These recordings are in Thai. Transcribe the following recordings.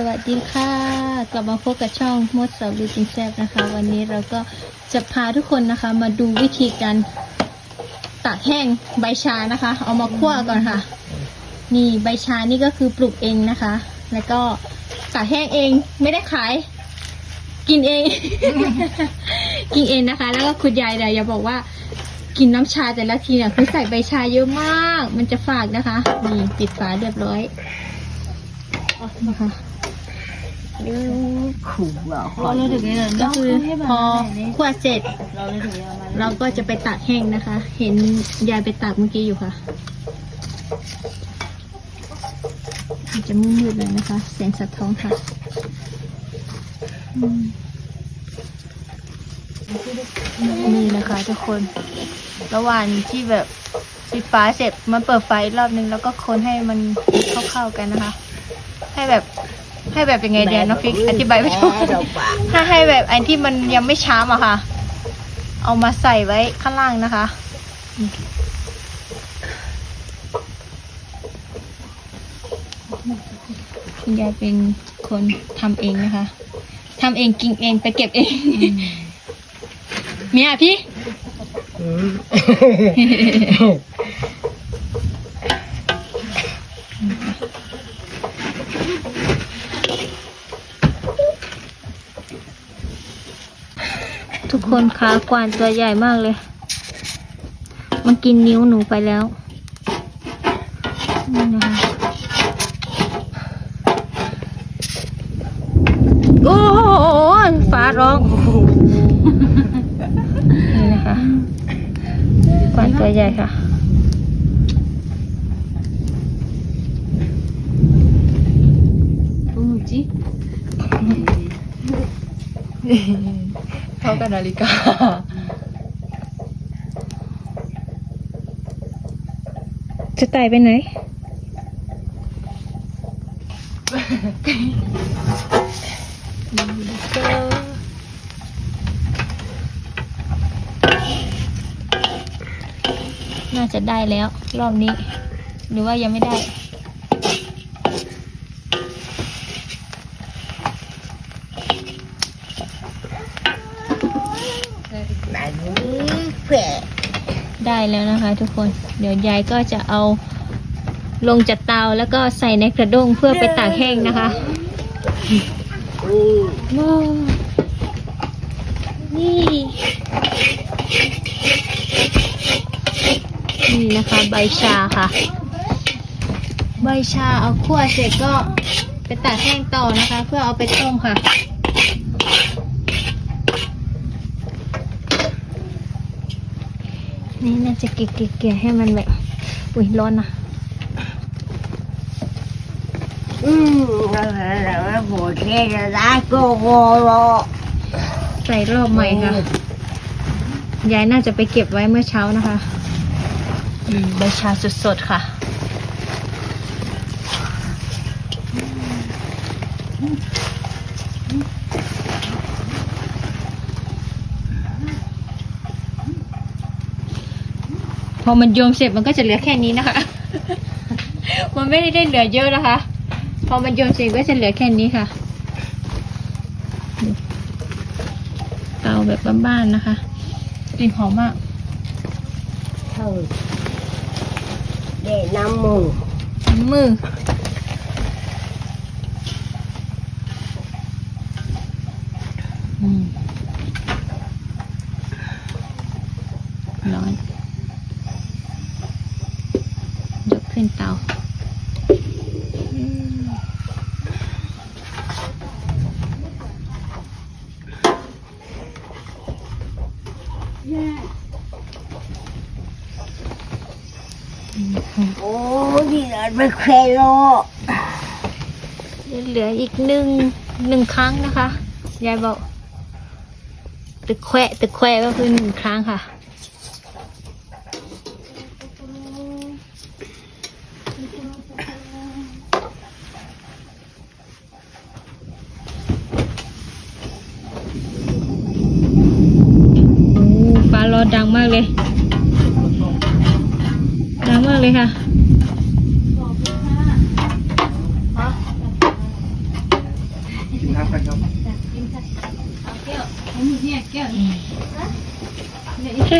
สวัสดีค่ะ กลับมาพบกับช่องมดสาวลูจิงแซบนะคะ วันนี้เราก็จะพาทุกคนนะคะ มาดูวิธีการตากแห้งใบชานะคะ เอามาคั่วก่อนค่ะ นี่ใบชานี่ก็คือปลูกเองนะคะ แล้วก็ตากแห้งเองไม่ได้ขาย กินเอง กินเองนะคะ แล้วก็คุณยายเนี่ยอย่าบอกว่ากินน้ำชาแต่ละทีเนี่ยคือใส่ใบชาเยอะมาก มันจะฝาดนะคะ นี่ปิดฝาเรียบร้อยนะคะ ขู่อะก็คือพอคั่วเสร็จ เราเลยถึงเอามาเราก็จะไปตากแห้งนะคะ เห็นยายไปตากเมื่อกี้อยู่ค่ะมันจะมืดๆเลยนะคะ แสงสะท้อนค่ะอืมนี่นะคะทุกคน ระหว่างที่แบบปิดฟ้าเสร็จมันเปิดไฟอีกรอบนึงแล้วก็คนให้มันเข้าๆกันนะคะ ให้แบบ ให้แบบยังไงเดียน้องฟิกอธิบายไม่ถูกเราปะถ้าให้แบบอันที่มันยังไม่ช้ำอะค่ะ เอามาใส่ไว้ข้างล่างนะคะคุณยายเป็นคนทำเองนะคะทำเองกินเองไปเก็บเองเมียพี่ คนขากวานตัวใหญ่มากเลย มันกินนิ้วหนูไปแล้วนี่นะคะโอ้โหฟ้าร้องนี่นะคะกวานตัวใหญ่ค่ะอู้จิเท่ากับนาฬิกา จะไต่ไปไหน น่าจะได้แล้ว รอบนี้ หรือว่ายังไม่ได้ ไหน เพื่อได้แล้วนะคะทุกคน เดี๋ยวยายก็จะเอาลงจากเตาแล้วก็ใส่ในกระด้งเพื่อไปตากแห้งนะคะนี่นี่นะคะใบชาค่ะ ใบชาเอาคั่วเสร็จก็ไปตากแห้งต่อนะคะ เพื่อเอาไปต้มค่ะ นี่น่าจะเกลี่ยๆให้มันแบบ อุ้ยร้อนนะอืมแล้วโบเทจะได้ก็โวโลใส่รอบใหม่ค่ะ ยายน่าจะไปเก็บไว้เมื่อเช้านะคะใบชาสดๆค่ะ พอมันโยมเสร็จมันก็จะเหลือแค่นี้นะคะ มันไม่ได้เหลือเยอะนะคะ พอมันโยมเสร็จก็จะเหลือแค่นี้ค่ะ เตาแบบบ้านๆนะคะกลิ่นหอมมากเท่าเด็น้ำมือมืออืมร้อน ยก ขึ้นเตาอืมโอ้ดีเลยไม่เคยโลเหลืออีกหนึ่งหนึ่งครั้งนะคะ ยายบอก ตึกแควะตึกแควะก็คือหนึ่งครั้งค่ะ โอ้ฟ้าร้อน ดังมากเลย ดังมากเลยค่ะกินน้ำกันครับแก้วเนี่ยแก้วเนี่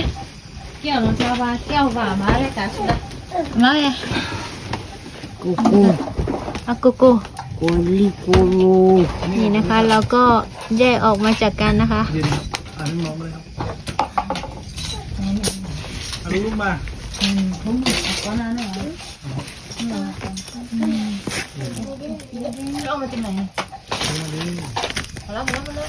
ยแก้วน้องชาวาแก้วหวามาเลยกันสุดมาเลยกูกูอากูกูกูลิกูรูนี่นะคะเราก็แยกออกมาจากกันนะคะเย็นครับอ่านน้องๆมาเลยครับ เอาลูกมาเอามาจากไหนเอามาดิเอาแล้วมาแล้วมาเล